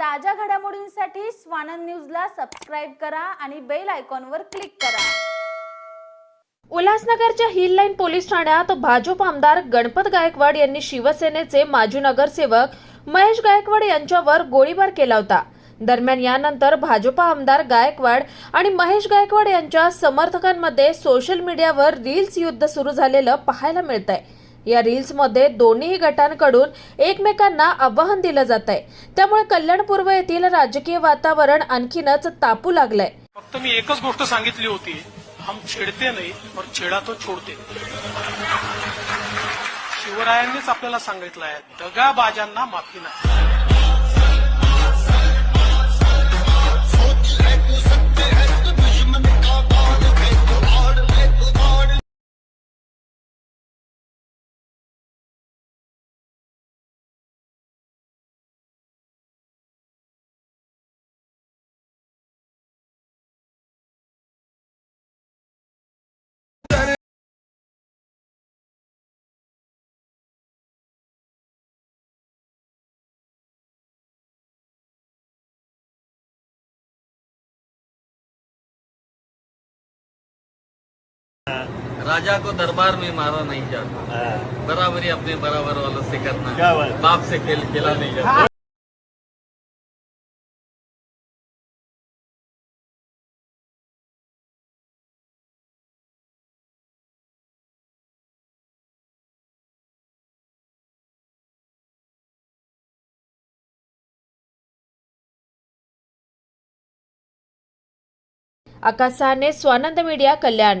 ताज्या घडामोडींसाठी स्वानंद न्यूजला सबस्क्राईब करा आणि बेल आयकॉनवर क्लिक करा. उल्हासनगरच्या हिल लाईन पोलीस ठाण्यात भाजप आमदार गणपत गायकवाड यांनी शिवसेनेचे माजी नगरसेवक महेश गायकवाड यांच्यावर गोळीबार केला होता. दरम्यान यानंतर भाजपा आमदार गायकवाड आणि महेश गायकवाड यांच्या समर्थकांमध्ये सोशल मीडियावर रील्स युद्ध सुरू झालेलं पाहायला मिळत आहे या रील्समध्ये दोन्ही गटांकडून एकमेकांना आव्हान दिलं जात आहे. त्यामुळे कल्याण पूर्व येथील राजकीय वातावरण आणखीनच तापू लागलंय. फक्त मी एकच गोष्ट सांगितली होती हम छेडते नाही और छेडा तो छोडते. शिवरायांनीच आपल्याला सांगितलं आहे दगाबाजांना माफी नाही. राजा को दरबार में मारा नहीं जाता। हाँ, बराबरी अपने बराबर वालों से करना। क्या बात है? बाप से खेल खेला नहीं जाता। आकाश सहाने स्वानंद मीडिया कल्याण।